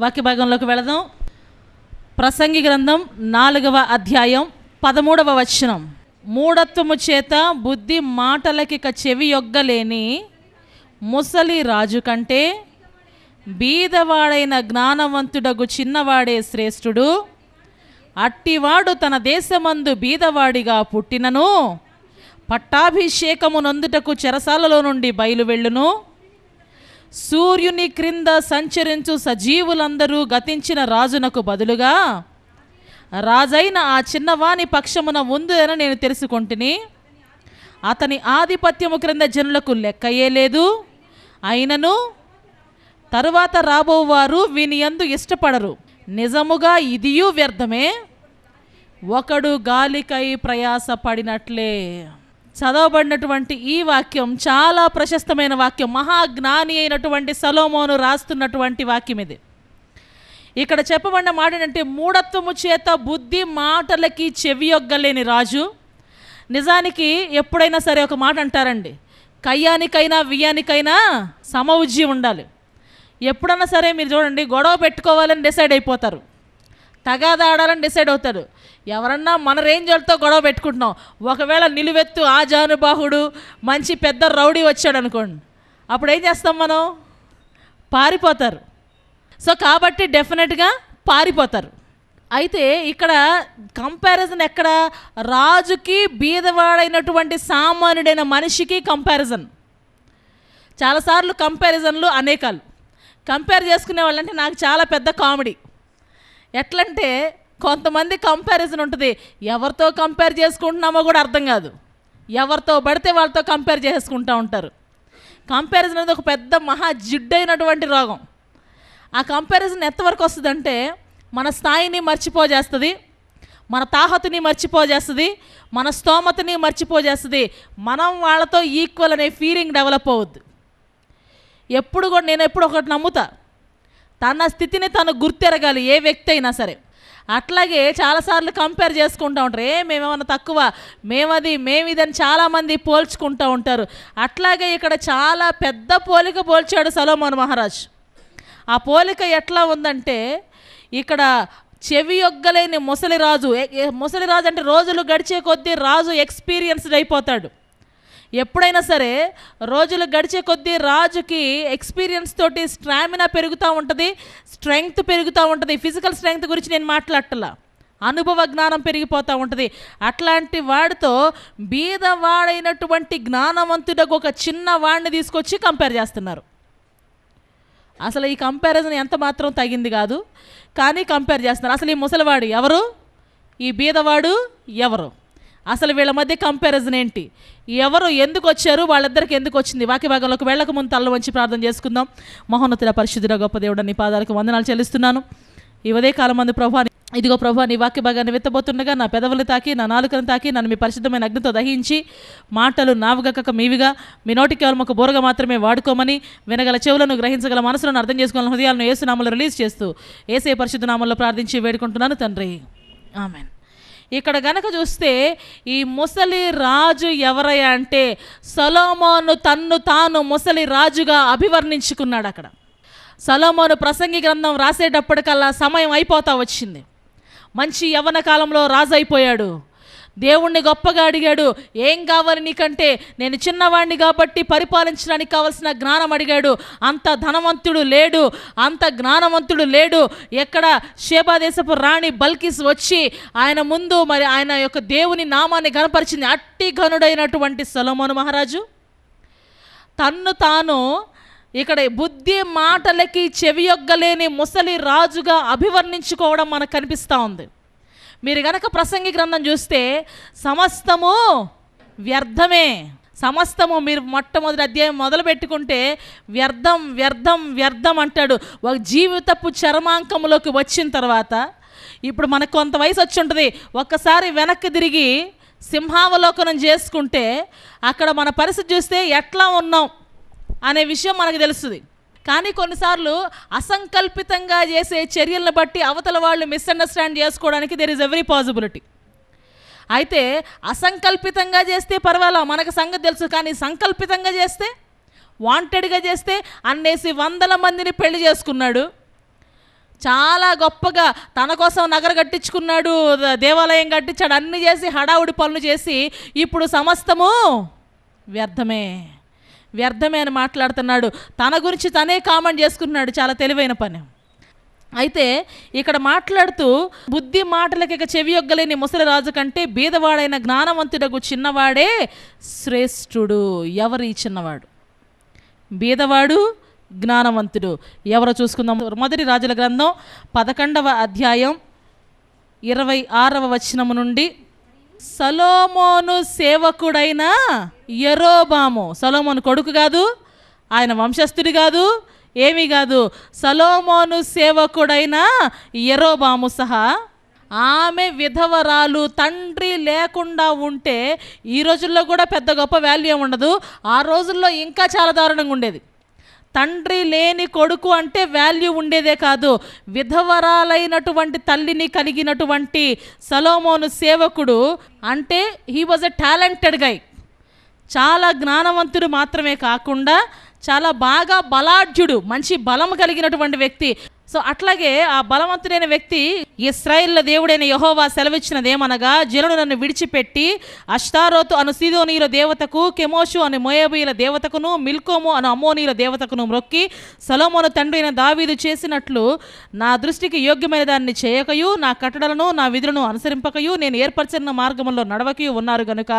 వాక్య భాగంలోకి వెళదాం. ప్రసంగి గ్రంథం నాలుగవ అధ్యాయం పదమూడవ వచనం. మూఢత్వము చేత బుద్ధి మాటలకిక చెవి యొగ్గలేని ముసలి రాజు కంటే బీదవాడైన జ్ఞానవంతుడగు చిన్నవాడే శ్రేష్ఠుడు అట్టివాడు తన దేశమందు బీదవాడిగా పుట్టినను పట్టాభిషేకము నొందుటకు చెరసాలలో నుండి బయలువెళ్ళును. సూర్యుని క్రింద సంచరించు సజీవులందరూ గతించిన రాజునకు బదులుగా రాజైన ఆ చిన్నవాని పక్షమున ఉందని నేను తెలుసుకొంటిని. అతని ఆధిపత్యము క్రింద జనులకు లెక్కయే లేదు. అయినను తరువాత రాబోవారు వీని ఎందు ఇష్టపడరు. నిజముగా ఇదియూ వ్యర్థమే. ఒకడు గాలికై ప్రయాసపడినట్లే. చదవబడినటువంటి ఈ వాక్యం చాలా ప్రశస్తమైన వాక్యం మహాజ్ఞాని అయినటువంటి సలోమోను రాస్తున్నటువంటి వాక్యం ఇది. ఇక్కడ చెప్పబడిన మాట ఏంటంటే మూఢత్వము చేత బుద్ధి మాటలకి చెవియొగ్గలేని రాజు. నిజానికి ఎప్పుడైనా సరే ఒక మాట అంటారండి కయ్యానికైనా వియ్యానికైనా సమవుజ్జి ఉండాలి. ఎప్పుడన్నా సరే మీరు చూడండి గొడవ పెట్టుకోవాలని డిసైడ్ అయిపోతారు. తగాదా ఆడాలని డిసైడ్ అవుతారు. ఎవరన్నా మన రేంజర్తో గొడవ పెట్టుకుంటున్నాం. ఒకవేళ నిలువెత్తు ఆ జానుబాహుడు మంచి పెద్ద రౌడీ వచ్చాడు అనుకోండి. అప్పుడు ఏం చేస్తాం మనం? పారిపోతారు. సో కాబట్టి డెఫినెట్గా పారిపోతారు. అయితే ఇక్కడ కంపారిజన్ ఎక్కడ? రాజుకి బీదవాడైనటువంటి సామాన్యుడైన మనిషికి కంపారిజన్. చాలాసార్లు కంపారిజన్లు అనేకాలు. కంపేర్ చేసుకునే వాళ్ళంటే నాకు చాలా పెద్ద కామెడీ. ఎట్లంటే కొంతమంది కంపారిజన్ ఉంటుంది. ఎవరితో కంపేర్ చేసుకుంటున్నామో కూడా అర్థం కాదు. ఎవరితో పడితే వాళ్ళతో కంపేర్ చేసుకుంటూ ఉంటారు. కంపారిజన్ అనేది ఒక పెద్ద మహా జిడ్డైనటువంటి రోగం. ఆ కంపారిజన్ ఎంతవరకు వస్తుందంటే మన స్థాయిని మర్చిపోజేస్తుంది మన తాహతుని మర్చిపోజేస్తుంది మన స్తోమతని మర్చిపోజేస్తుంది. మనం వాళ్ళతో ఈక్వల్ అనే ఫీలింగ్ డెవలప్ అవుద్ది ఎప్పుడు కూడా నేను ఎప్పుడు ఒకటి నమ్ముతా. తన స్థితిని తను గుర్తెరగాలి ఏ వ్యక్తి అయినా సరే. అట్లాగే చాలాసార్లు కంపేర్ చేసుకుంటూ ఉంటారు. ఏ మేమేమన్నా తక్కువ? మేమది మేమిదని చాలామంది పోల్చుకుంటూ ఉంటారు. అట్లాగే ఇక్కడ చాలా పెద్ద పోలిక పోల్చాడు సలోమోన్ మహారాజ్. ఆ పోలిక ఎట్లా ఉందంటే ఇక్కడ చెవి యొగ్గలేని ముసలిరాజు ముసలిరాజు అంటే రోజులు గడిచే కొద్దీ రాజు ఎక్స్పీరియన్స్డ్ అయిపోతాడు. ఎప్పుడైనా సరే రోజులు గడిచే కొద్దీ రాజుకి ఎక్స్పీరియన్స్ తోటి స్టామినా పెరుగుతూ ఉంటుంది స్ట్రెంగ్త్ పెరుగుతూ ఉంటుంది. ఫిజికల్ స్ట్రెంగ్త్ గురించి నేను మాట్లాడటలా. అనుభవ జ్ఞానం పెరిగిపోతూ ఉంటుంది. అట్లాంటి వాడితో బీదవాడైనటువంటి జ్ఞానవంతుడకు ఒక చిన్న వాడిని తీసుకొచ్చి కంపేర్ చేస్తున్నారు. అసలు ఈ కంపారిజన్ ఎంత మాత్రం తగింది కాదు కానీ కంపేర్ చేస్తున్నారు. అసలు ఈ ముసలివాడు ఎవరు? ఈ బీదవాడు ఎవరు? అసలు వీళ్ళ మధ్య కంపారిజన్ ఏంటి? ఎవరు ఎందుకు వచ్చారు? వాళ్ళిద్దరికి ఎందుకు వచ్చింది? వాక్య భాగంలోకి వెళ్ళక ముందు తల్ల వంచి ప్రార్థన చేసుకుందాం. మహోన్నతుల పరిశుద్ధుల గొప్ప దేవుడు నీ పాదాలకు వందనాలు చెల్లిస్తున్నాను. ఈ ఉదయ కాలం మంది ప్రభా ఇదిగో ప్రభా నీ వాక్య భాగాన్ని విత్తబోతుండగా నా పెదవులు తాకి నా నాలుకను తాకి నన్ను మీ పరిశుద్ధమైన అగ్నితో దహించి మాటలు నావుగక మీవిగా మీ నోటికి కేవలం ఒక బోరగా మాత్రమే వాడుకోమని వినగల చెవులను గ్రహించగల మనసులను అర్థం చేసుకోగల హృదయాలను ఏసునామలు రిలీజ్ చేస్తూ ఏసే పరిశుద్ధ నామంలో ప్రార్థించి వేడుకుంటున్నాను తండ్రి. ఆమెన్. ఇక్కడ గనక చూస్తే ఈ ముసలి రాజు ఎవరయ్యా అంటే సొలోమోను తన్ను తాను ముసలి రాజుగా అభివర్ణించుకున్నాడు అక్కడ. సొలోమోను ప్రసంగి గ్రంథం రాసేటప్పటికల్లా సమయం అయిపోతా వచ్చింది. మంచి యవ్వన కాలంలో రాజు అయిపోయాడు దేవుణ్ణి గొప్పగా అడిగాడు ఏం కావాలి నీకంటే? నేను చిన్నవాడిని కాబట్టి పరిపాలించడానికి కావలసిన జ్ఞానం అడిగాడు. అంత ధనవంతుడు లేడు అంత జ్ఞానవంతుడు లేడు. ఎక్కడ శేబాదేశపు రాణి బల్కిస్ వచ్చి ఆయన ముందు మరి ఆయన యొక్క దేవుని నామాన్ని గనపరిచింది అట్టి ఘనుడైనటువంటి సొలమోను మహారాజు. తన్ను తాను ఇక్కడ బుద్ధి మాటలకి చెవియొగ్గలేని ముసలి రాజుగా అభివర్ణించుకోవడం మనకు కనిపిస్తూ ఉంది. మీరు గనక ప్రసంగి గ్రంథం చూస్తే సమస్తము వ్యర్థమే. సమస్తము మీరు మొట్టమొదటి అధ్యాయం మొదలు పెట్టుకుంటే వ్యర్థం వ్యర్థం వ్యర్థం అంటాడు. ఒక జీవితపు చర్మాంకంలోకి వచ్చిన తర్వాత ఇప్పుడు మనకు కొంత వయసు వచ్చి ఉంటుంది. ఒక్కసారి వెనక్కి తిరిగి సింహావలోకనం చేసుకుంటే అక్కడ మన పరిస్థితి చూస్తే ఎట్లా ఉన్నాం అనే విషయం మనకు తెలుస్తుంది. కానీ కొన్నిసార్లు అసంకల్పితంగా చేసే చర్యలను బట్టి అవతల వాళ్ళు మిస్అండర్స్టాండ్ చేసుకోవడానికి దెర్ ఇస్ ఎవ్రీ పాసిబిలిటీ అయితే అసంకల్పితంగా చేస్తే పర్వాలా? మనకు సంగతి తెలుసు కానీ సంకల్పితంగా చేస్తే వాంటెడ్గా చేస్తే అన్నేసి వందల మందిని పెళ్ళి చేసుకున్నాడు. చాలా గొప్పగా తన కోసం నగర కట్టించుకున్నాడు దేవాలయం కట్టించాడు అన్ని చేసి హడావుడి పనులు చేసి ఇప్పుడు సమస్తము వ్యర్థమే. వ్యర్థమైన మాట్లాడుతున్నాడు. తన గురించి తనే కామెంట్ చేసుకున్నాడు చాలా తెలివైన పని. అయితే ఇక్కడ మాట్లాడుతూ బుద్ధి మాటలకి ఇక చెవియొగ్గలేని ముసలి రాజు కంటే బీదవాడైన జ్ఞానవంతుడకు చిన్నవాడే శ్రేష్ఠుడు. ఎవరు ఈ చిన్నవాడు? బీదవాడు జ్ఞానవంతుడు. ఎవరో చూసుకుందాం. మొదటి రాజుల గ్రంథం పదకొండవ అధ్యాయం ఇరవై ఆరవ వచనము నుండి సలోమోను సేవకుడైన ఎరోబాము సలోమోను కొడుకు కాదు ఆయన వంశస్థుడి కాదు ఏమీ కాదు. సలోమోను సేవకుడైన ఎరోబాము సహా ఆమె విధవరాలు తండ్రి లేకుండా ఉంటే ఈ రోజుల్లో కూడా పెద్ద గొప్ప వాల్యూ ఉండదు. ఆ రోజుల్లో ఇంకా చాలా దారుణంగా ఉండేది. తండ్రి లేని కొడుకు అంటే వాల్యూ ఉండేదే కాదు. విధవరాలైనటువంటి తల్లిని కలిగినటువంటి సలోమోను సేవకుడు అంటే he was a talented guy చాలా జ్ఞానవంతుడు మాత్రమే కాకుండా చాలా బాగా బలాఢ్యుడు మంచి బలం కలిగినటువంటి వ్యక్తి. సో అట్లాగే ఆ బలవంతుడైన వ్యక్తి ఇస్రాయిల్ల దేవుడైన యహోవా సెలవిచ్చినదేమనగా జనుడు నన్ను విడిచిపెట్టి అష్టారోతు అను సీదోనీల దేవతకు కెమోషు అను మోయబీల దేవతకును మిల్కోము అను అమ్మోనీల దేవతకును మ్రొక్కి సలోమోను తండ్రి అయిన దావీదు చేసినట్లు నా దృష్టికి యోగ్యమైన దాన్ని చేయకయు నా కట్టడలను నా విధులను అనుసరింపకయు నేను ఏర్పరచిన మార్గంలో నడవకయు ఉన్నారు గనుక.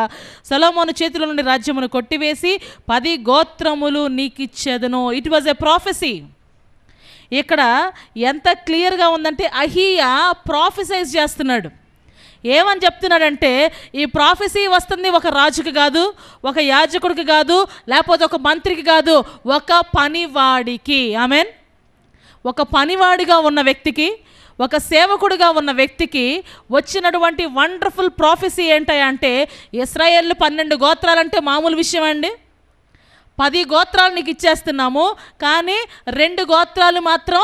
సలోమోను చేతిలో నుండి రాజ్యమును కొట్టివేసి పది గోత్రములు నీకిచ్చేదను. ఇట్ వాజ్ ఎ ప్రాఫెసీ ఇక్కడ ఎంత క్లియర్గా ఉందంటే అహియా ప్రాఫెసైజ్ చేస్తున్నాడు. ఏమని చెప్తున్నాడంటే ఈ ప్రాఫెసీ వస్తుంది ఒక రాజుకి కాదు ఒక యాజకుడికి కాదు లేకపోతే ఒక మంత్రికి కాదు ఒక పనివాడికి. ఆమెన్? ఒక పనివాడిగా ఉన్న వ్యక్తికి ఒక సేవకుడిగా ఉన్న వ్యక్తికి వచ్చినటువంటి వండర్ఫుల్ ప్రాఫెసీ ఏంటంటే ఇస్రాయేల్ పన్నెండు గోత్రాలంటే మామూలు విషయం అండి? పది గోత్రాలు నీకు ఇచ్చేస్తున్నాము కానీ రెండు గోత్రాలు మాత్రం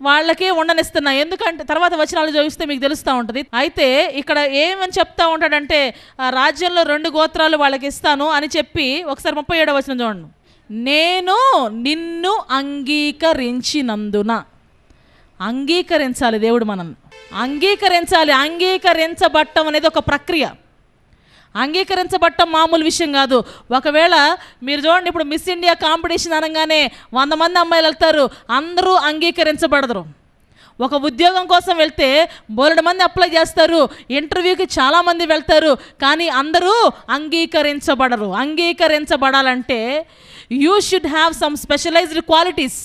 వాళ్ళకే ఉండనిస్తున్నా ఎందుకంటే తర్వాత వచనాలు చూపిస్తే మీకు తెలుస్తూ ఉంటుంది. అయితే ఇక్కడ ఏమని చెప్తా ఉంటాడంటే ఆ రాజ్యంలో రెండు గోత్రాలు వాళ్ళకి ఇస్తాను అని చెప్పి ఒకసారి ముప్పై ఏడవ వచనం చూడండి. నేను నిన్ను అంగీకరించినందున. అంగీకరించాలి దేవుడు మనం అంగీకరించాలి అంగీకరించబట్టం అనేది ఒక ప్రక్రియ. అంగీకరించబట్టం మామూలు విషయం కాదు. ఒకవేళ మీరు చూడండి ఇప్పుడు మిస్ ఇండియా కాంపిటీషన్ అనగానే వంద మంది అమ్మాయిలు వెళ్తారు అందరూ అంగీకరించబడరు ఒక ఉద్యోగం కోసం వెళ్తే బోలెడు మంది అప్లై చేస్తారు ఇంటర్వ్యూకి చాలామంది వెళ్తారు కానీ అందరూ అంగీకరించబడరు. అంగీకరించబడాలంటే you should have some specialised qualities.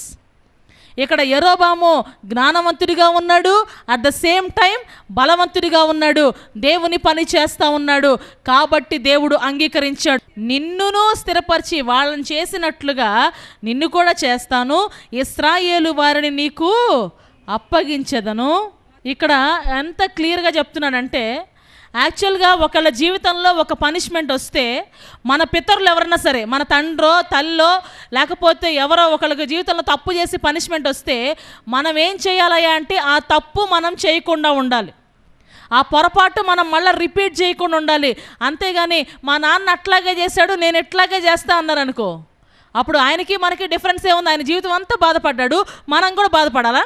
ఇక్కడ ఎరోబాము జ్ఞానవంతుడిగా ఉన్నాడు అట్ ద సేమ్ టైం బలవంతుడిగా ఉన్నాడు దేవుని పని చేస్తా ఉన్నాడు. కాబట్టి దేవుడు అంగీకరించాడు. నిన్నును స్థిరపరిచి వాళ్ళని చేసినట్లుగా నిన్ను కూడా చేస్తాను. ఇస్రాయేలు వారిని నీకు అప్పగించదను. ఇక్కడ ఎంత క్లియర్గా చెప్తున్నానంటే యాక్చువల్గా ఒకళ్ళ జీవితంలో ఒక పనిష్మెంట్ వస్తే మన పితరులు ఎవరన్నా సరే మన తండ్రో తల్లో లేకపోతే ఎవరో ఒకళ్ళకి జీవితంలో తప్పు చేసి పనిష్మెంట్ వస్తే మనం ఏం చేయాలయ్యా అంటే ఆ తప్పు మనం చేయకుండా ఉండాలి. ఆ పొరపాటు మనం మళ్ళీ రిపీట్ చేయకుండా ఉండాలి. అంతేగాని మా నాన్న అట్లాగే చేశాడు నేను ఎట్లాగే చేస్తా అన్నారు అనుకో అప్పుడు ఆయనకి మనకి డిఫరెన్స్ ఏముంది? ఆయన జీవితం అంతా బాధపడ్డాడు మనం కూడా బాధపడాలా?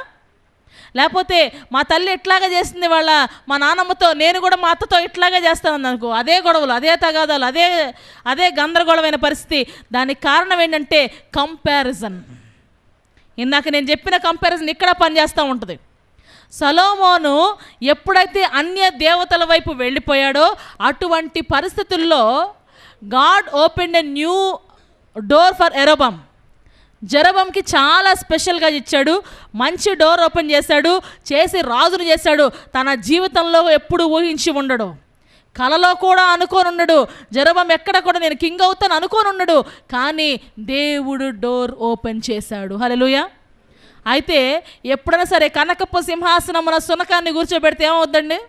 లేకపోతే మా తల్లి ఎట్లాగా చేసింది వాళ్ళ మా నాన్నమ్మతో నేను కూడా మా అత్తతో ఇట్లాగే చేస్తాను అనుకో. అదే గొడవలు అదే తగాదాలు అదే అదే గందరగోళమైన పరిస్థితి. దానికి కారణం ఏంటంటే కంపారిజన్ ఇందాక నేను చెప్పిన కంపారిజన్ ఇక్కడ పనిచేస్తూ ఉంటుంది. సలోమోను ఎప్పుడైతే అన్య దేవతల వైపు వెళ్ళిపోయాడో అటువంటి పరిస్థితుల్లో God open a new door for ఎరోబమ్ జరబంకి చాలా స్పెషల్గా ఇచ్చాడు. మంచి డోర్ ఓపెన్ చేశాడు. చేసి రాజును చేశాడు. తన జీవితంలో ఎప్పుడు ఊహించి ఉండడు. కలలో కూడా అనుకోని ఉండడు. జరబం ఎక్కడ కూడా నేను కింగ్ అవుతాను అనుకోని ఉండడు. కానీ దేవుడు డోర్ ఓపెన్ చేశాడు. హలోయ అయితే ఎప్పుడైనా సరే కనకప్ప సింహాసనమున సునకాన్ని కూర్చోబెడితే ఏమవుద్దండి?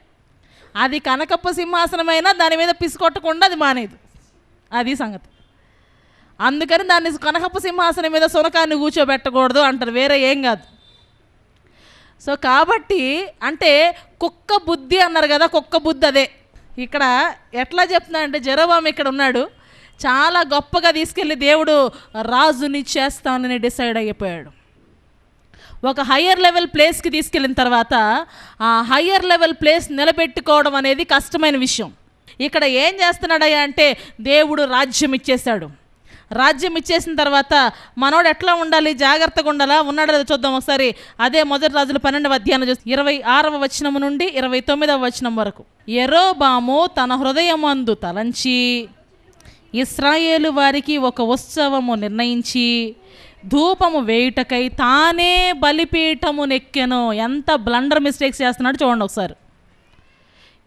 అది కనకప్ప సింహాసనమైనా దాని మీద పిసుకొట్టకుండా అది మానేది. అది సంగతి. అందుకని దాన్ని కనకప్ప సింహాసనం మీద సునకాన్ని కూర్చోబెట్టకూడదు అంటారు. వేరే ఏం కాదు. సో కాబట్టి అంటే కుక్క బుద్ధి అన్నారు కదా కుక్క బుద్ధి అదే. ఇక్కడ ఎట్లా చెప్తున్నా అంటే జరబాం ఇక్కడ ఉన్నాడు. చాలా గొప్పగా తీసుకెళ్ళి దేవుడు రాజుని చేస్తానని డిసైడ్ అయిపోయాడు. ఒక హయ్యర్ లెవెల్ ప్లేస్కి తీసుకెళ్ళిన తర్వాత ఆ హయ్యర్ లెవెల్ ప్లేస్ నిలబెట్టుకోవడం అనేది కష్టమైన విషయం. ఇక్కడ ఏం చేస్తున్నాడయ్యా అంటే దేవుడు రాజ్యం ఇచ్చేశాడు. రాజ్యం ఇచ్చేసిన తర్వాత మనోడు ఎట్లా ఉండాలి? జాగ్రత్తగా ఉండాలా? ఉన్నాడో లేదో చూద్దాం ఒకసారి. అదే మొదటి రాజులు పన్నెండవ అధ్యాయం చూస్తే ఇరవై ఆరవ వచనము నుండి ఇరవై తొమ్మిదవ వచనం వరకు. ఎరోబాము తన హృదయమందు తలంచి ఇస్రాయేలు వారికి ఒక ఉత్సవము నిర్ణయించి ధూపము వేయుటకై తానే బలిపీఠము నెక్కెను. ఎంత బ్లండర్ మిస్టేక్స్ చేస్తున్నాడు చూడండి ఒకసారి.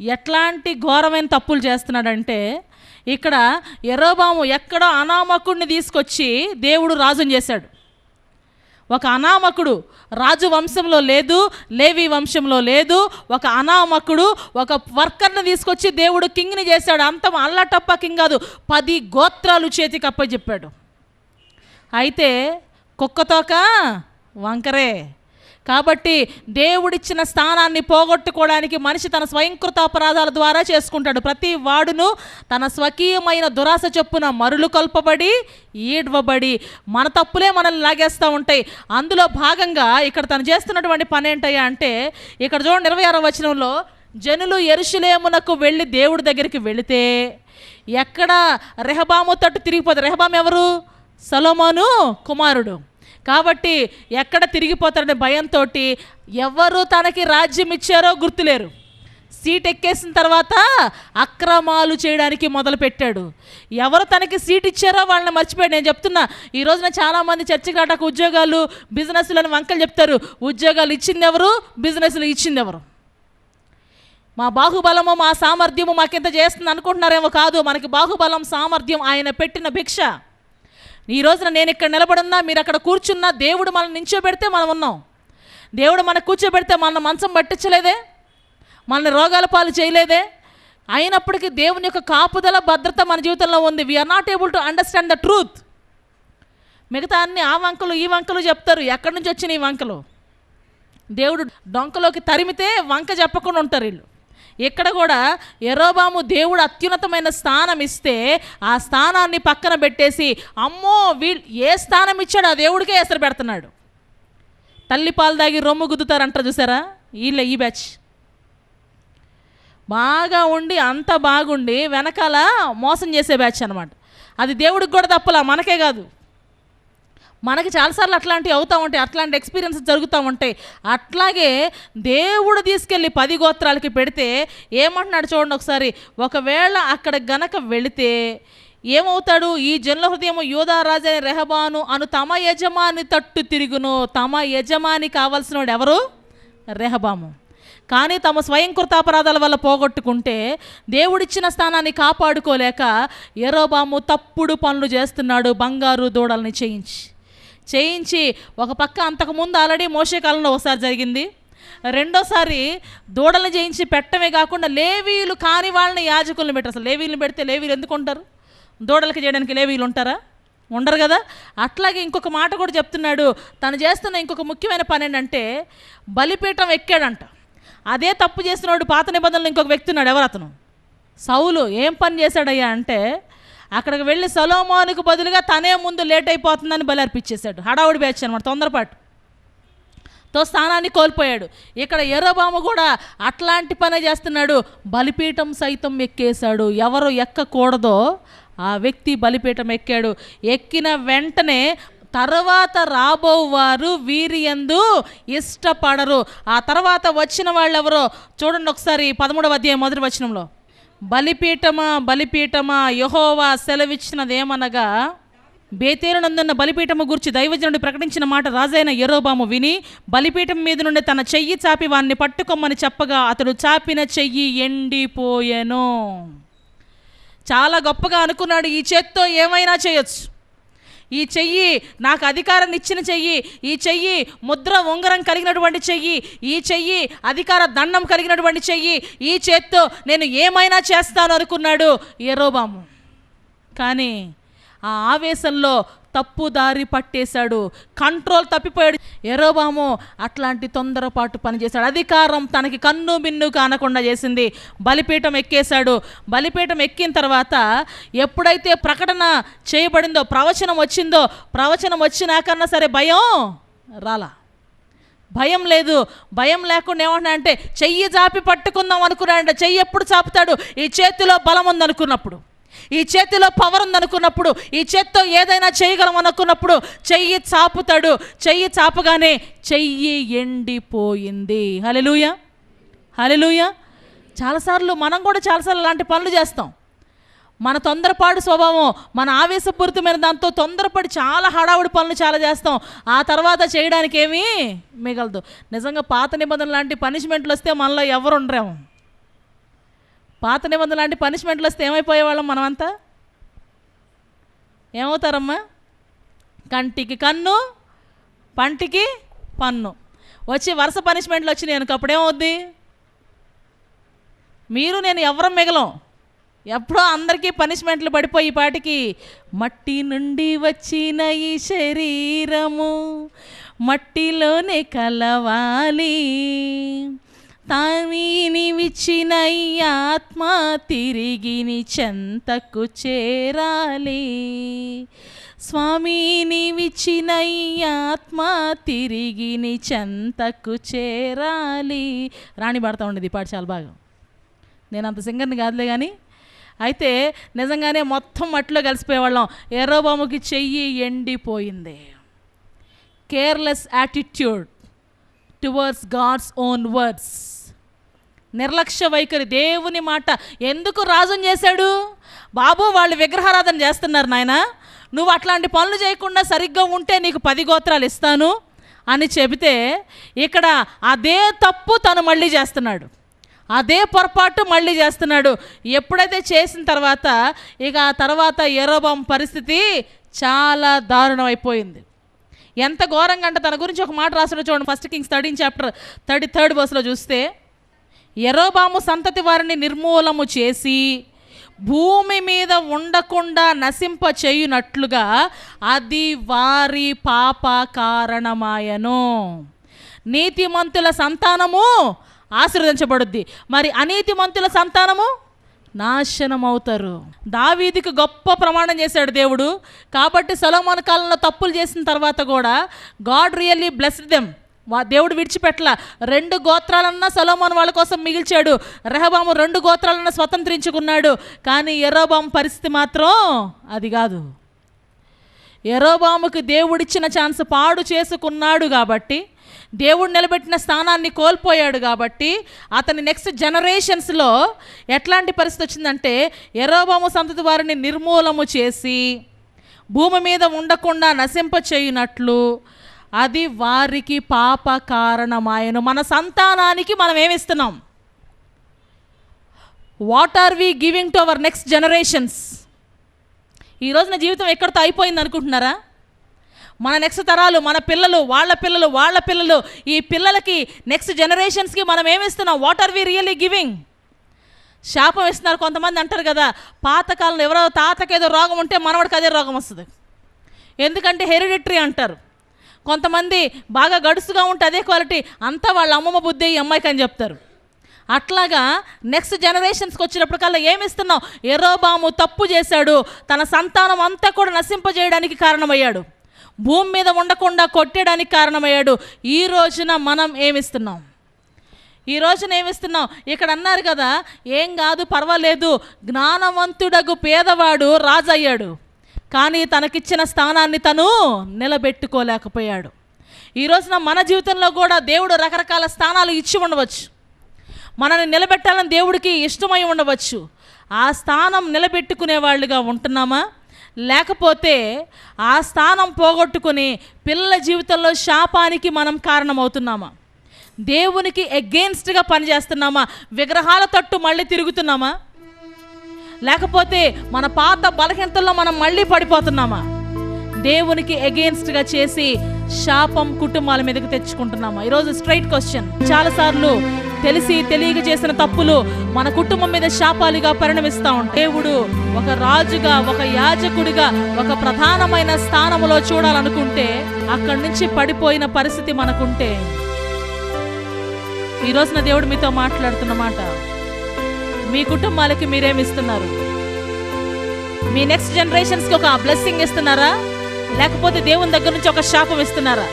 ఎట్లాంటి ఘోరమైన తప్పులు చేస్తున్నాడంటే ఇక్కడ ఎరోబాము ఎక్కడో అనామకుడిని తీసుకొచ్చి దేవుడు రాజుని చేశాడు. ఒక అనామకుడు రాజు వంశంలో లేదు లేవి వంశంలో లేదు. ఒక అనామకుడు ఒక వర్కర్ని తీసుకొచ్చి దేవుడు కింగ్ని చేశాడు. అంత అల్లటప్ప కింగ్ కాదు పది గోత్రాలు చేతికి అప్పచెప్పాడు. అయితే కుక్కతోక వంకరే. కాబట్టి దేవుడిచ్చిన స్థానాన్ని పోగొట్టుకోవడానికి మనిషి తన స్వయంకృత అపరాధాల ద్వారా చేసుకుంటాడు. ప్రతి వాడును తన స్వకీయమైన దురాశ చొప్పున మరులు కొల్పబడి ఈడ్వబడి మన తప్పులే మనల్ని లాగేస్తూ ఉంటాయి. అందులో భాగంగా ఇక్కడ తను చేస్తున్నటువంటి పని ఏంటయ్యా అంటే ఇక్కడ చూడండి ఇరవై ఆరో వచనంలో జనులు ఎరుషులేమునకు వెళ్ళి దేవుడి దగ్గరికి వెళితే ఎక్కడ రెహబాము తట్టు తిరిగిపోతారు రెహబాం ఎవరు? సలోమోను కుమారుడు. కాబట్టి ఎక్కడ తిరిగిపోతారనే భయంతో ఎవరు తనకి రాజ్యం ఇచ్చారో గుర్తులేరు. సీట్ ఎక్కేసిన తర్వాత అక్రమాలు చేయడానికి మొదలుపెట్టాడు. ఎవరు తనకి సీట్ ఇచ్చారో వాళ్ళని మర్చిపోయాడు. నేను చెప్తున్నా ఈ రోజున చాలామంది చర్చకాటకు ఉద్యోగాలు బిజినెస్లను వంకలు చెప్తారు. ఉద్యోగాలు ఇచ్చింది ఎవరు? బిజినెస్లు ఇచ్చింది ఎవరు? మా బాహుబలము మా సామర్థ్యము మాకింత చేస్తుంది అనుకుంటున్నారేమో కాదు. మనకి బాహుబలం సామర్థ్యం ఆయన పెట్టిన భిక్ష. ఈ రోజున నేను ఇక్కడ నిలబడున్నా మీరు అక్కడ కూర్చున్నా దేవుడు మనం నించోబెడితే మనం ఉన్నాం. దేవుడు మనకు కూర్చోబెడితే మన మంచం పట్టించలేదే మనల్ని రోగాల పాలు చేయలేదే. అయినప్పటికీ దేవుని యొక్క కాపుదల భద్రత మన జీవితంలో ఉంది. We are not able to understand the truth మిగతా అన్ని ఆ వంకలు ఈ వంకలు చెప్తారు. ఎక్కడి నుంచి వచ్చిన ఈ వంకలు? దేవుడు డొంకలోకి తరిమితే వంక చెప్పకుండా ఉంటారు వీళ్ళు. ఇక్కడ కూడా ఎరోబాము దేవుడు అత్యున్నతమైన స్థానం ఇస్తే ఆ స్థానాన్ని పక్కన పెట్టేసి అమ్మో వీ ఏ స్థానం ఇచ్చాడో ఆ దేవుడికే ఎసరు పెడుతున్నాడు. తల్లి పాలు దాగి రొమ్ము గుద్దుతారంటారు చూసారా? వీళ్ళ ఈ బ్యాచ్. బాగా ఉండి అంత బాగుండి వెనకాల మోసం చేసే బ్యాచ్ అనమాట అది దేవుడికి కూడా తప్పలా మనకే కాదు. మనకి చాలాసార్లు అట్లాంటివి అవుతూ ఉంటాయి అట్లాంటి ఎక్స్పీరియన్స్ జరుగుతూ ఉంటాయి. అట్లాగే దేవుడు తీసుకెళ్ళి పది గోత్రాలకి పెడితే ఏమంటున్నాడు చూడండి ఒకసారి ఒకవేళ అక్కడ గనక వెళితే ఏమవుతాడు? ఈ జనుల హృదయము యోధారాజైన రెహబాను అను తమ యజమాని తట్టు తిరుగును. తమ యజమాని కావాల్సిన వాడు ఎవరు? రెహబాము. కానీ తమ స్వయం కృతాపరాధాల వల్ల పోగొట్టుకుంటే దేవుడిచ్చిన స్థానాన్ని కాపాడుకోలేక ఎరోబాము తప్పుడు పనులు చేస్తున్నాడు బంగారు దూడల్ని చేయించి. చేయించి ఒక పక్క అంతకుముందు ఆల్రెడీ మోసే కాలంలో ఒకసారి జరిగింది. రెండోసారి దూడలు చేయించి పెట్టమే కాకుండా లేవీలు కాని వాళ్ళని యాజకులను పెట్టారు. అసలు లేవీలను పెడితే లేవీలు ఎందుకు ఉంటారు? దూడలకి చేయడానికి లేవీలు ఉంటారా? ఉండరు కదా? అట్లాగే ఇంకొక మాట కూడా చెప్తున్నాడు. తను చేస్తున్న ఇంకొక ముఖ్యమైన పని ఏంటంటే బలిపీఠం ఎక్కాడంట. అదే తప్పు చేసినవాడు పాత నిబంధనలు ఇంకొక వ్యక్తి ఉన్నాడు ఎవరు అతను? సౌలు. ఏం పని చేశాడయ్యా అంటే అక్కడికి వెళ్ళి సలోమానుకు బదులుగా తనే ముందు లేట్ అయిపోతుందని బలి అర్పించేశాడు. హడావుడి బ్యాచ్ అనమాట తొందరపాటు. తో స్థానాన్ని కోల్పోయాడు. ఇక్కడ ఎర్రబాము కూడా అట్లాంటి పనే చేస్తున్నాడు. బలిపీఠం సైతం ఎక్కేశాడు. ఎవరు ఎక్కకూడదో ఆ వ్యక్తి బలిపీఠం ఎక్కాడు. ఎక్కిన వెంటనే తర్వాత రాబోవారు వీరియందు ఇష్టపడరు. ఆ తర్వాత వచ్చిన వాళ్ళెవరో చూడండి ఒకసారి పదమూడవ అధ్యాయం మొదటి వచనంలో. బలిపీఠమా బలిపీఠమా యహోవా సెలవిచ్చినదేమనగా బేతేలు నందున్న బలిపీఠము గురించి దైవజనుడు ప్రకటించిన మాట రాజైన ఎరోబాము విని బలిపీఠం మీద నుండి తన చెయ్యి చాపి వాణ్ణి పట్టుకోమని చెప్పగా అతడు చాపిన చెయ్యి ఎండిపోయెను. చాలా గొప్పగా అనుకున్నాడు ఈ చేత్తో ఏమైనా చేయొచ్చు. ఈ చెయ్యి నాకు అధికారాన్ని ఇచ్చిన చెయ్యి ఈ చెయ్యి ముద్ర ఉంగరం కలిగినటువంటి చెయ్యి ఈ చెయ్యి అధికార దండం కలిగినటువంటి చెయ్యి ఈ చేత్తో నేను ఏమైనా చేస్తాను అనుకున్నాడు ఎరోబాము కానీ ఆ ఆవేశంలో తప్పు దారి పట్టేశాడు. కంట్రోల్ తప్పిపోయాడు. ఎరోబాము అట్లాంటి తొందరపాటు పనిచేశాడు అధికారం తనకి కన్ను మిన్ను కానకుండా చేసింది. బలిపీఠం ఎక్కేశాడు. బలిపీఠం ఎక్కిన తర్వాత ఎప్పుడైతే ప్రకటన చేయబడిందో ప్రవచనం వచ్చిందో ప్రవచనం వచ్చినాకన్నా సరే భయం రాలా. భయం లేదు. భయం లేకుండా ఏమన్నా అంటే చెయ్యి జాపి పట్టుకుందాం అనుకున్నాడంట. చెయ్యి ఎప్పుడు చాపుతాడు? ఈ చేతిలో బలం ఉందనుకున్నప్పుడు. ఈ చేతిలో పవర్ ఉందనుకున్నప్పుడు ఈ చేత్తో ఏదైనా చేయగలం అనుకున్నప్పుడు చెయ్యి చాపుతాడు. చెయ్యి చాపగానే చెయ్యి ఎండిపోయింది. హలెలుయ హలెలుయ చాలాసార్లు మనం కూడా చాలాసార్లు అలాంటి పనులు చేస్తాం. మన తొందరపాటు స్వభావం మన ఆవేశపూరితమైన దాంతో తొందరపడి చాలా హడావుడి పనులు చాలా చేస్తాం. ఆ తర్వాత చేయడానికి ఏమీ మిగలదు. నిజంగా పాత నిబంధనలు లాంటి పనిష్మెంట్లు వస్తే మనలో ఎవరు ఉండరేమో. పాత నిబంధన లాంటి పనిష్మెంట్లు వస్తే ఏమైపోయేవాళ్ళం మనమంతా? ఏమవుతారమ్మా? కంటికి కన్ను పంటికి పన్ను. వచ్చి వరుస పనిష్మెంట్లు వచ్చినాయి నేను అప్పుడేమవుద్ది మీరు నేను ఎవరం మిగలం. ఎప్పుడో అందరికీ పనిష్మెంట్లు పడిపోయి ఈ పాటికి మట్టి నుండి వచ్చిన ఈ శరీరము మట్టిలోనే కలవాలి. తామీని ఆత్మ తిరిగిని చెంతకు చేరాలి. స్వామిని విచ్చిన ఆత్మ తిరిగిని చెంతకు చేరాలి. రాణి పాడుతూ ఉండేది ఈ పాట చాలా బాగా. నేను అంత సింగర్ని కాదులే కానీ అయితే నిజంగానే మొత్తం మట్టిలో కలిసిపోయేవాళ్ళం. ఎర్రబాముకి చెయ్యి ఎండిపోయింది. Careless attitude towards God's own words. నిర్లక్ష్య వైఖరి దేవుని మాట. ఎందుకు రాజం చేశాడు? బాబు వాళ్ళు విగ్రహారాధన చేస్తున్నారు నాయన. నువ్వు అట్లాంటి పనులు చేయకుండా సరిగ్గా ఉంటే నీకు పది గోత్రాలు ఇస్తాను అని చెబితే ఇక్కడ అదే తప్పు తను మళ్ళీ చేస్తున్నాడు. అదే పొరపాటు మళ్ళీ చేస్తున్నాడు. ఎప్పుడైతే చేసిన తర్వాత ఇక ఆ తర్వాత ఎరోబం పరిస్థితి చాలా దారుణం అయిపోయింది. ఎంత ఘోరంగా అంటే తన గురించి ఒక మాట రాసిన చూడండి first Kings thirteen chapter thirty third బస్లో చూస్తే ఎరోబాము సంతతి వారిని నిర్మూలము చేసి భూమి మీద ఉండకుండా నశింప చేయునట్లుగా అది వారి పాప కారణమాయను నీతిమంతుల సంతానము ఆశీర్వదించబడుద్ది. మరి అనీతిమంతుల సంతానము నాశనం అవుతారు దావీదికి గొప్ప ప్రమాణం చేశాడు దేవుడు. కాబట్టి సొలొమోను కాలంలో తప్పులు చేసిన తర్వాత కూడా గాడ్ రియల్లీ బ్లెస్డ్ దెమ్ వా దేవుడు విడిచిపెట్టల. రెండు గోత్రాలన్నా సొలొమోను వాళ్ళ కోసం మిగిల్చాడు. రెహబాము రెండు గోత్రాలన్నా స్వతంత్రించుకున్నాడు. కానీ ఎరోబాము పరిస్థితి మాత్రం అది కాదు. ఎరోబాముకి దేవుడిచ్చిన ఛాన్స్ పాడు చేసుకున్నాడు కాబట్టి దేవుడు నిలబెట్టిన స్థానాన్ని కోల్పోయాడు కాబట్టి అతని నెక్స్ట్ జనరేషన్స్లో ఎట్లాంటి పరిస్థితి వచ్చిందంటే ఎరోబాము సంతతి వారిని నిర్మూలము చేసి భూమి మీద ఉండకుండా నశింప చేయునట్లు అది వారికి పాప కారణమాయను. మన సంతానానికి మనం ఏమిస్తున్నాం? What are we giving to our next generations ఈ రోజున జీవితం ఎక్కడితో అయిపోయింది అనుకుంటున్నారా? మన నెక్స్ట్ తరాలు మన పిల్లలు వాళ్ళ పిల్లలు వాళ్ళ పిల్లలు ఈ పిల్లలకి నెక్స్ట్ జనరేషన్స్కి మనం ఏమిస్తున్నాం? What are we really giving శాపం ఇస్తున్నారు కొంతమంది అంటారు కదా పాతకాలంలో ఎవరో తాతకేదో ఏదో రోగం ఉంటే మనవాడికి అదే రోగం వస్తుంది. ఎందుకంటే హెరిడిటరీ అంటారు. కొంతమంది బాగా గడుసుగా ఉంటే అదే క్వాలిటీ అంతా వాళ్ళ అమ్మమ్మ బుద్ధి ఈ అమ్మాయికి అని చెప్తారు. అట్లాగా నెక్స్ట్ జనరేషన్స్కి వచ్చినప్పటికల్లా కల్లా ఇస్తున్నావు? ఎర్రోబాము తప్పు చేశాడు తన సంతానం అంతా కూడా నశింపజేయడానికి కారణమయ్యాడు. భూమి మీద ఉండకుండా కొట్టేయడానికి కారణమయ్యాడు. ఈ రోజున మనం ఏమిస్తున్నాం ఈ రోజున ఏమిస్తున్నాం ఇక్కడ అన్నారు కదా ఏం కాదు పర్వాలేదు జ్ఞానవంతుడగు పేదవాడు రాజయ్యాడు. కానీ తనకిచ్చిన స్థానాన్ని తను నిలబెట్టుకోలేకపోయాడు. ఈ రోజున మన జీవితంలో కూడా దేవుడు రకరకాల స్థానాలు ఇచ్చి ఉండవచ్చు. మనల్ని నిలబెట్టాలని దేవుడికి ఇష్టమై ఉండవచ్చు. ఆ స్థానం నిలబెట్టుకునే వాళ్ళుగా ఉంటున్నామా? లేకపోతే ఆ స్థానం పోగొట్టుకుని పిల్లల జీవితంలో శాపానికి మనం కారణమవుతున్నామా? దేవునికి ఎగెయిన్స్ట్గా పనిచేస్తున్నామా? విగ్రహాల తట్టు మళ్ళీ తిరుగుతున్నామా? లేకపోతే మన పాత బలహీనతల్లో మనం మళ్ళీ పడిపోతున్నామా? దేవునికి అగేన్స్ట్గా చేసి శాపం కుటుంబాల మీదకి తెచ్చుకుంటున్నామా? ఈరోజు స్ట్రైట్ క్వశ్చన్ చాలాసార్లు తెలిసి తెలియక చేసిన తప్పులు మన కుటుంబం మీద శాపాలుగా పరిణమిస్తూ ఉంటాయి. దేవుడు ఒక రాజుగా ఒక యాజకుడిగా ఒక ప్రధానమైన స్థానములో చూడాలనుకుంటే అక్కడి నుంచి పడిపోయిన పరిస్థితి మనకుంటే. ఈ రోజున దేవుడు మీతో మాట్లాడుతున్న మాట మీ కుటుంబాలకి మీరేమిస్తున్నారు మీ నెక్స్ట్ జనరేషన్స్కి ఒక బ్లెస్సింగ్ ఇస్తున్నారా? లేకపోతే దేవుని దగ్గర నుంచి ఒక శాపం ఇస్తున్నారా?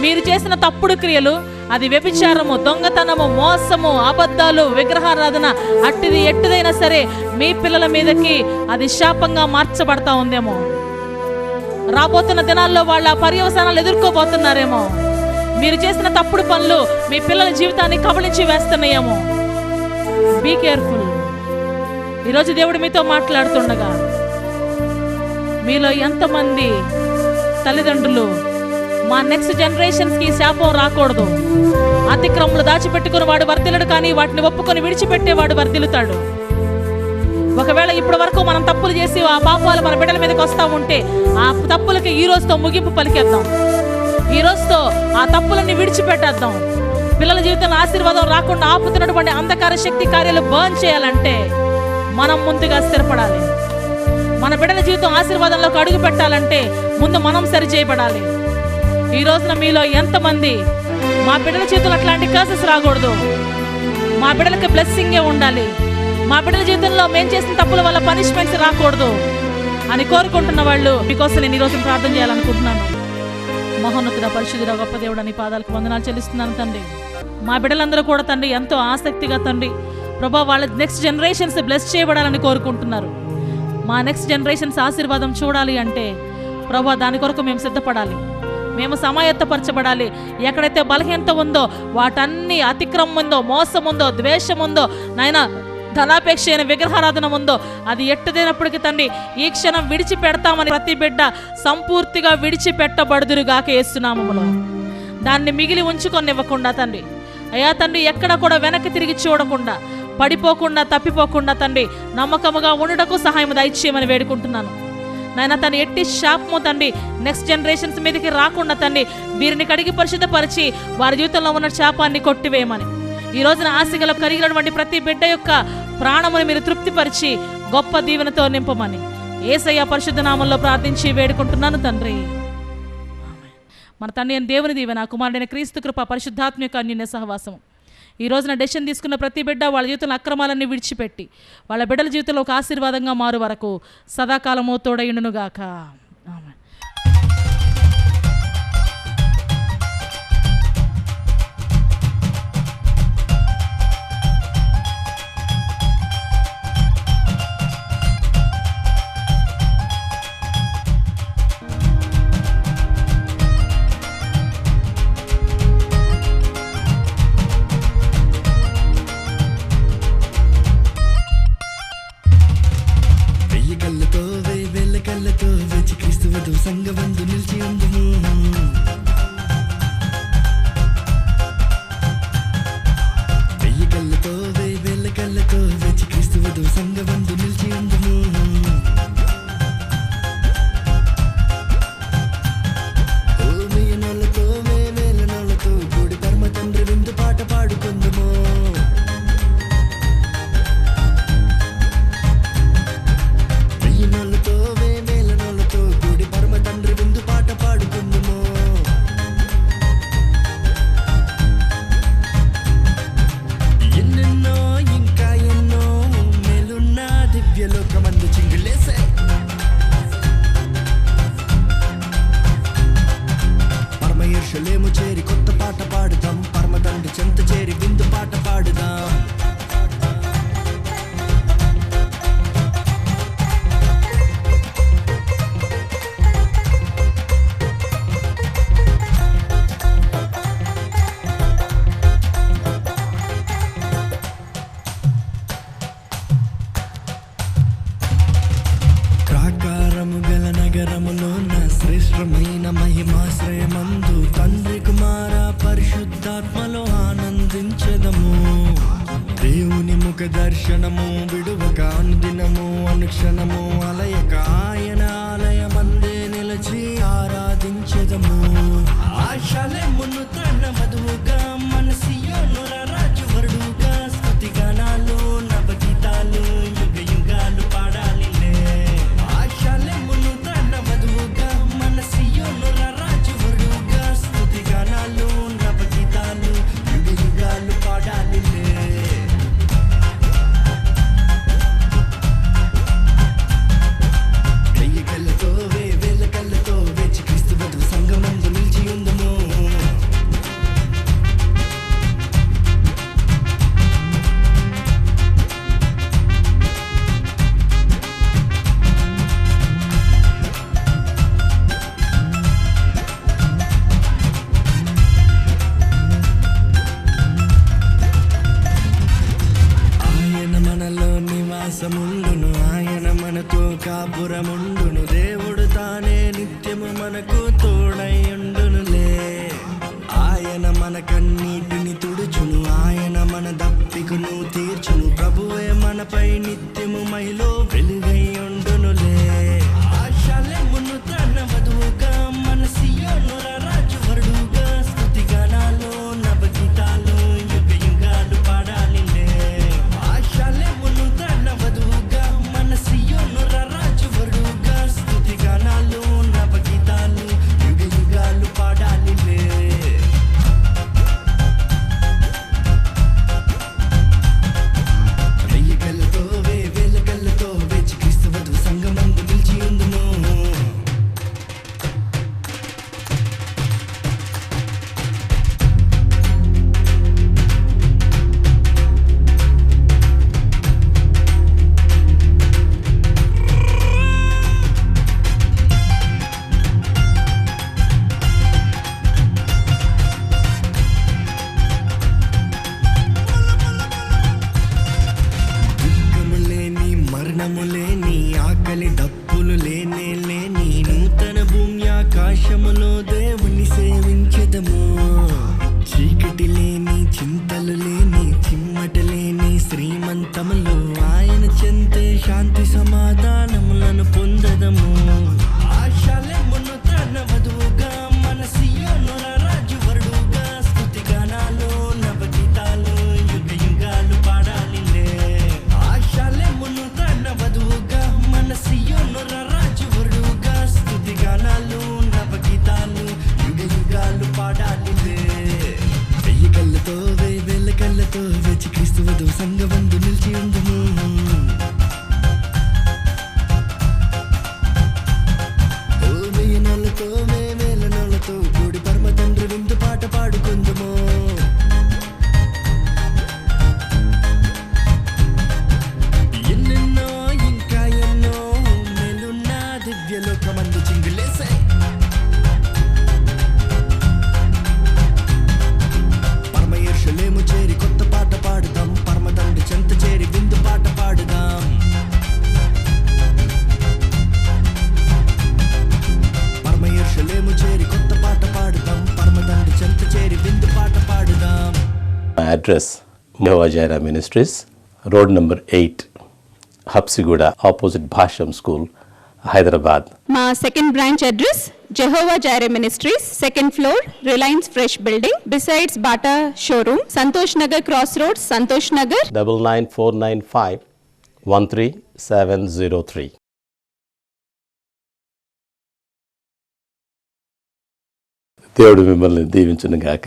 మీరు చేసిన తప్పుడు క్రియలు అది వ్యభిచారము దొంగతనము మోసము అబద్ధాలు విగ్రహారాధన అట్టిది ఎట్టిదైనా సరే మీ పిల్లల మీదకి అది శాపంగా మార్చబడతా ఉందేమో. రాబోతున్న దినాల్లో వాళ్ళ పర్యవసానాలు ఎదుర్కోబోతున్నారేమో. మీరు చేసిన తప్పుడు పనులు మీ పిల్లల జీవితాన్ని కబళించి వేస్తున్నాయేమో. బీ కేర్ఫుల్ ఈరోజు దేవుడు మీతో మాట్లాడుతుండగా మీలో ఎంతమంది తల్లిదండ్రులు మా నెక్స్ట్ జనరేషన్స్కి శాపం రాకూడదు. అతిక్రమలు దాచిపెట్టుకుని వాడు వర్ధిల్లడు కానీ వాటిని ఒప్పుకొని విడిచిపెట్టేవాడు వర్ధిల్లుతాడు. ఒకవేళ ఇప్పటి వరకు మనం తప్పులు చేసి ఆ పాపాలు మన బిడ్డల మీదకి వస్తూ ఉంటే ఆ తప్పులకి ఈ రోజుతో ముగింపు పలికేద్దాం. ఈ రోజుతో ఆ తప్పులన్నీ విడిచిపెట్టేద్దాం. పిల్లల జీవితంలో ఆశీర్వాదం రాకుండా ఆపుతున్నటువంటి అంధకార శక్తి కార్యాలు బర్న్ చేయాలంటే మనం ముందుగా స్థిరపడాలి. మన బిడ్డల జీవితం ఆశీర్వాదంలోకి అడుగు పెట్టాలంటే ముందు మనం సరి చేయబడాలి. ఈ రోజున మీలో ఎంతమంది మా బిడ్డల చేతులు అట్లాంటి కర్సెస్ రాకూడదు. మా బిడ్డలకి బ్లెస్సింగే ఉండాలి. మా బిడ్డల జీవితంలో మేము చేసిన తప్పుల వల్ల పనిష్మెంట్స్ రాకూడదు అని కోరుకుంటున్న వాళ్ళు మీకోసం నేను ఈరోజు ప్రార్థన చేయాలనుకుంటున్నాను. మహోన్నతుడ పరిశుద్ధుడ గొప్ప దేవుడు అని పాదాలకు వందనాలు చెల్లిస్తున్నాను తండ్రి. మా బిడ్డలందరూ కూడా తండ్రి ఎంతో ఆసక్తిగా తండ్రి. ప్రభా వాళ్ళ నెక్స్ట్ జనరేషన్స్ బ్లెస్ చేయబడాలని కోరుకుంటున్నారు. మా నెక్స్ట్ జనరేషన్స్ ఆశీర్వాదం చూడాలి అంటే ప్రభా దాని కొరకు మేము సిద్ధపడాలి. మేము సమాయత్తపరచబడాలి. ఎక్కడైతే బలహీనత ఉందో వాటన్ని అతిక్రమం ఉందో మోసం ఉందో ద్వేషం ఉందో నాయన ధనాపేక్ష అయిన విగ్రహారాధన ఉందో అది ఎట్టుదైనప్పటికీ తండ్రి ఈ క్షణం విడిచిపెడతామని ప్రతి బిడ్డ సంపూర్తిగా విడిచిపెట్టబడుదురుగాక వేస్తున్నామములో దాన్ని మిగిలి ఉంచుకొని ఇవ్వకుండా తండ్రి. అయ్యా తండ్రి ఎక్కడ కూడా వెనక్కి తిరిగి చూడకుండా పడిపోకుండా తప్పిపోకుండా తండ్రి నమ్మకముగా ఉండటకు సహాయం దయచేయమని వేడుకుంటున్నాను. నాయన తను ఎట్టి శాపము తండ్రి నెక్స్ట్ జనరేషన్స్ మీదకి రాకుండా తండ్రి వీరిని కడిగి పరిశుద్ధపరిచి వారి జీవితంలో ఉన్న శాపాన్ని కొట్టివేయమని. ఈ రోజున ఆశగల కలిగినటువంటి ప్రతి బిడ్డ యొక్క ప్రాణముని మీరు తృప్తిపరిచి గొప్ప దీవెనతో నింపమని. ఏసయ్య పరిశుద్ధ నామంలో ప్రార్థించి వేడుకుంటున్నాను తండ్రి. మన తండ్రి అయిన దేవుని దీవెన కుమారుడైన క్రీస్తు కృప పరిశుద్ధాత్మ యొక్క అన్యోన్య సహవాసము. ఈ రోజున డెసిషన్ తీసుకున్న ప్రతి బిడ్డ వాళ్ళ జీవితంలో అక్రమాలన్నీ విడిచిపెట్టి వాళ్ళ బిడ్డల జీవితంలో ఒక ఆశీర్వాదంగా మారు వరకు సదాకాలము తోడయుండునుగాక. నగరములో నా శ్రేష్టమైన మహిమాశ్రయమందు తండ్రి కుమార పరిశుద్ధాత్మలో ఆనందించదము. దేవుని ముఖ దర్శనము విడువక అనుదినము అనుక్షణము అలయక ఆయన ఆలయమందే నిలిచి ఆరాధించదము. ఆశలే తమలో ఆయన చెంతే శాంతి సమాధానములను పొందదము. Jehovah Jireh Ministries, road number 8, Hapsiguda, opposite Bhasham School, Hyderabad. మా second branch address Jehovah Jireh ministries second floor Reliance Fresh building besides Bata showroom Santosh Nagar cross road Santosh Nagar double nine four nine five one three seven zero three. దేవుడు మిమ్మల్ని దీవించును గాక